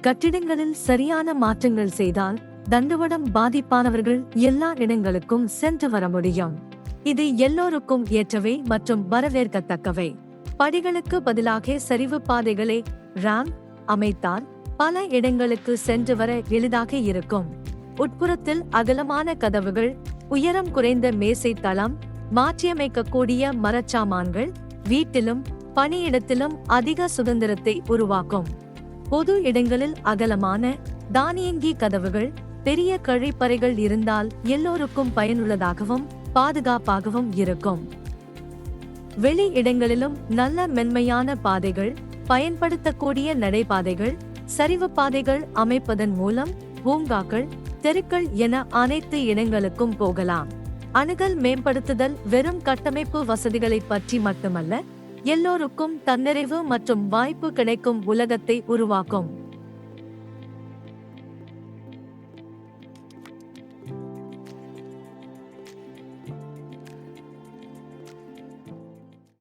கட்டிடங்களில் சரியான மாற்றங்கள் செய்தால் தண்டுவடம் பாதிப்பானவர்கள் எல்லா இடங்களுக்கும் சென்று வர முடியும். இது எல்லோருக்கும் ஏற்றவை மற்றும் வரவேற்கத்தக்கவை. படிகளுக்கு பதிலாக சரிவு பாதைகளை ராம் அமைத்தால் பல இடங்களுக்கு சென்று வர எளிதாக இருக்கும். உட்புறத்தில் அகலமான கதவுகள் உயரம் குறைந்த மேசை தளம் மாற்றியமைக்கக்கூடிய மரச்சாமான்கள் வீட்டிலும் பணியிடத்திலும் அதிக சுதந்திரத்தை உருவாக்கும். பொது இடங்களில் அகலமான தானியங்கி கதவுகள் பெரிய கழிப்பறைகள் இருந்தால் எல்லோருக்கும் பயனுள்ளதாகவும் பாதுகாப்பாகவும் இருக்கும். வெளி இடங்களிலும் நல்ல மென்மையான பாதைகள் பயன்படுத்தக்கூடிய நடைபாதைகள் சரிவு பாதைகள் அமைப்பதன் மூலம் பூங்காக்கள் தெருக்கள் என அனைத்து இடங்களுக்கும் போகலாம். அணுகல் மேம்படுத்துதல் வெறும் கட்டமைப்பு வசதிகளை பற்றி மட்டுமல்ல எல்லோருக்கும் தன்னிறைவு மற்றும் வாய்ப்பு கிடைக்கும் உலகத்தை உருவாக்கும்.